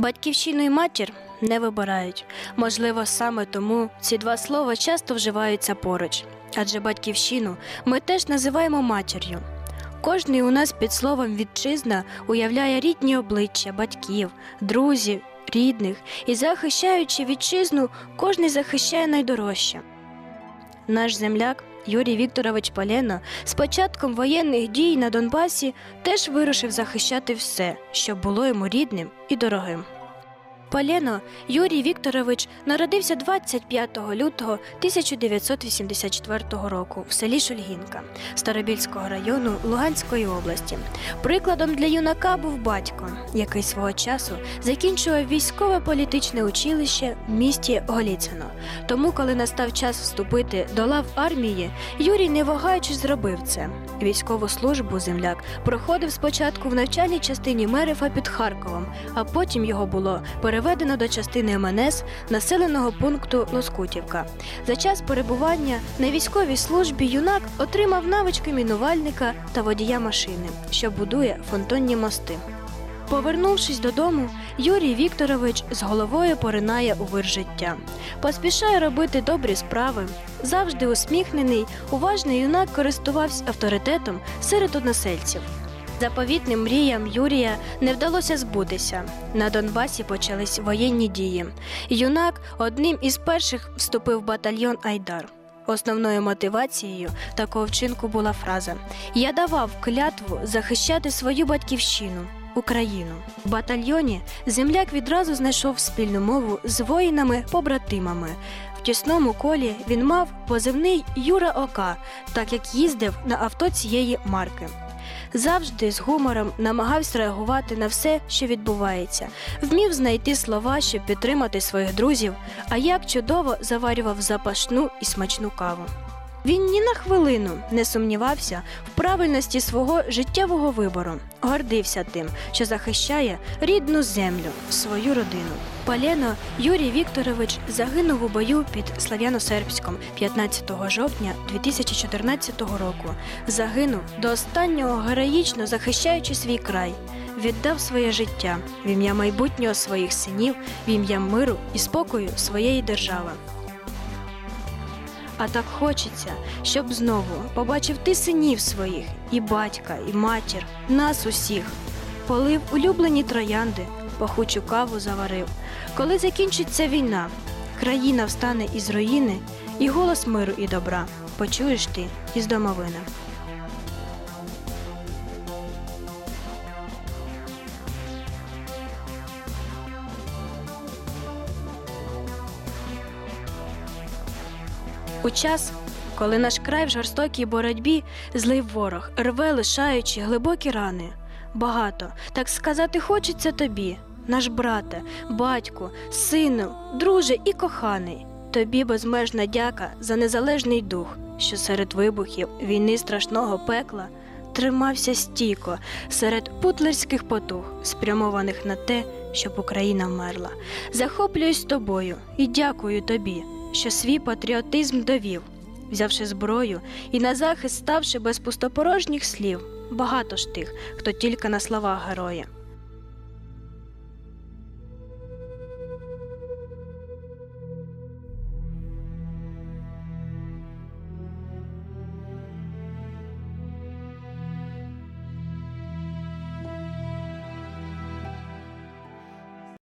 Батьківщину і матір не вибирають. Можливо, саме тому ці два слова часто вживаються поруч. Адже батьківщину ми теж називаємо матір'ю. Кожний у нас під словом вітчизна уявляє рідні обличчя батьків, друзів, рідних, і захищаючи вітчизну, кожний захищає найдорожче. Наш земляк Юрій Вікторович Полєно з початком воєнних дій на Донбасі теж вирушив захищати все, що було йому рідним і дорогим. Полєно Юрій Вікторович народився 25 лютого 1984 року в селі Шульгінка Старобільського району Луганської області. Прикладом для юнака був батько, який свого часу закінчував військове політичне училище в місті Голіцино. Тому, коли настав час вступити до лав армії, Юрій, не вагаючись, зробив це. Військову службу земляк проходив спочатку в навчальній частині Мерефа під Харковом, а потім його було переведено до частини МНС населеного пункту Лоскутівка. За час перебування на військовій службі юнак отримав навички мінувальника та водія машини, що будує фонтонні мости. Повернувшись додому, Юрій Вікторович з головою поринає у вир життя. Поспішає робити добрі справи. Завжди усміхнений, уважний юнак користувався авторитетом серед односельців. Заповітним мріям Юрія не вдалося збутися. На Донбасі почались воєнні дії. Юнак одним із перших вступив в батальйон Айдар. Основною мотивацією такого вчинку була фраза: Я давав клятву захищати свою батьківщину. Україну в батальйоні земляк відразу знайшов спільну мову з воїнами-побратимами. В тісному колі він мав позивний Юра Ока, так як їздив на авто цієї марки. Завжди з гумором намагався реагувати на все, що відбувається, вмів знайти слова, щоб підтримати своїх друзів, а як чудово заварював запашну і смачну каву. Він ні на хвилину не сумнівався в правильності свого життєвого вибору, гордився тим, що захищає рідну землю, свою родину. Палєно Юрій Вікторович загинув у бою під Слав'яно-Сербськом 15 жовтня 2014 року. Загинув до останнього героїчно захищаючи свій край. Віддав своє життя в ім'я майбутнього своїх синів, в ім'я миру і спокою своєї держави. А так хочеться, щоб знову побачив ти синів своїх, і батька, і матір, нас усіх. Полив улюблені троянди, пахучу каву заварив. Коли закінчиться війна, країна встане із руїни, і голос миру і добра почуєш ти із домовини. У час, коли наш край в жорстокій боротьбі злий ворог рве, лишаючи глибокі рани. Багато, так сказати, хочеться тобі, наш брате, батьку, сину, друже і коханий. Тобі безмежна дяка за незалежний дух, що серед вибухів війни страшного пекла тримався стійко серед путлерських потуг, спрямованих на те, щоб Україна вмерла. Захоплююсь тобою і дякую тобі що свій патріотизм довів, взявши зброю і на захист ставши без пустопорожніх слів. Багато ж тих, хто тільки на словах героя.